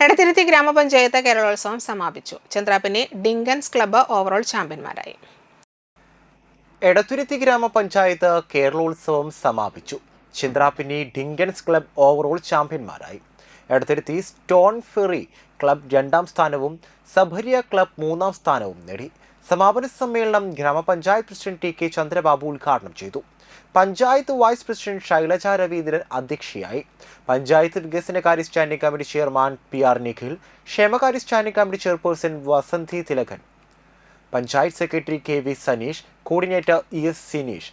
എടത്തിരുത്തി ഗ്രാമപഞ്ചായത്ത് കേരളോത്സവം സമാപിച്ചു. Chendrappinni Dinkans club overall ചാമ്പ്യന്മാരായി. എടത്തുരുത്തി ഗ്രാമപഞ്ചായത്ത് കേരളോത്സവം സമാപിച്ചു. ചിന്ത്രാപ്പിന്നി ഡിങ്കൻസ് ക്ലബ് ഓവറോൾ ചാമ്പ്യന്മാരായി. എടത്തുരുത്തി സ്റ്റോൺ ഫെറി ക്ലബ് രണ്ടാം സ്ഥാനവും സബരിയ ക്ലബ് മൂന്നാം സ്ഥാനവും നേടി. സമാപന സമ്മേളനം ഗ്രാമപഞ്ചായത്ത് പ്രസിഡന്റ് ടി കെ ചന്ദ്രബാബു ഉദ്ഘാടനം ചെയ്തു. പഞ്ചായത്ത് വൈസ് പ്രസിഡന്റ് ശൈലജ രവീന്ദ്രൻ അധ്യക്ഷയായി. പഞ്ചായത്ത് വികസനകാര്യ standing committee chairman P R Nikhil ക്ഷേമകാര്യ standing committee chairperson Vasanthi Thilakan panchayat secretary K V Saneesh coordinator E S Sineesh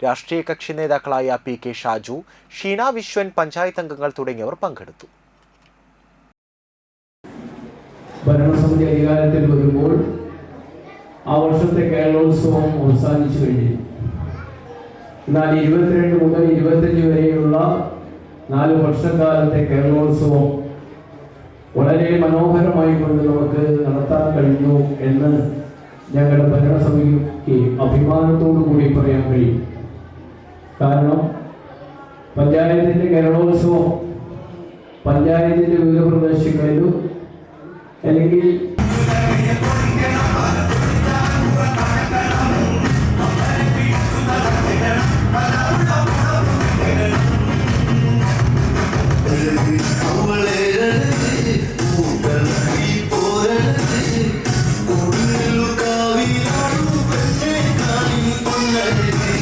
രാഷ്ട്രീയ കക്ഷി നേതാക്കളായ പി കെ ഷാജു ഷീന വിശ്വൻ പഞ്ചായത്ത് അംഗങ്ങൾ തുടങ്ങിയവർ പങ്കെടുത്തു. ഭരണസമിതി അധികാരത്തിൽ വരുമ്പോൾ ആ വർഷത്തെ കേരളോത്സവം അവസാനിച്ചു കഴിഞ്ഞു എന്നാൽ ഇരുപത്തിരണ്ട് മുതൽ ഇരുപത്തഞ്ച് വരെയുള്ള നാല് വർഷക്കാലത്തെ കേരളോത്സവം വളരെ മനോഹരമായി കൊണ്ട് നമുക്ക് നടത്താൻ കഴിഞ്ഞു എന്ന് ഞങ്ങളുടെ ഭരണസമിതിക്ക് അഭിമാനത്തോടു കൂടി പറയാൻ കഴിയും. കാരണം പഞ്ചായത്തിന്റെ കേരളോത്സവം പഞ്ചായത്തിന്റെ വിവിധ പ്രദേശങ്ങളിലും അല്ലെങ്കിൽ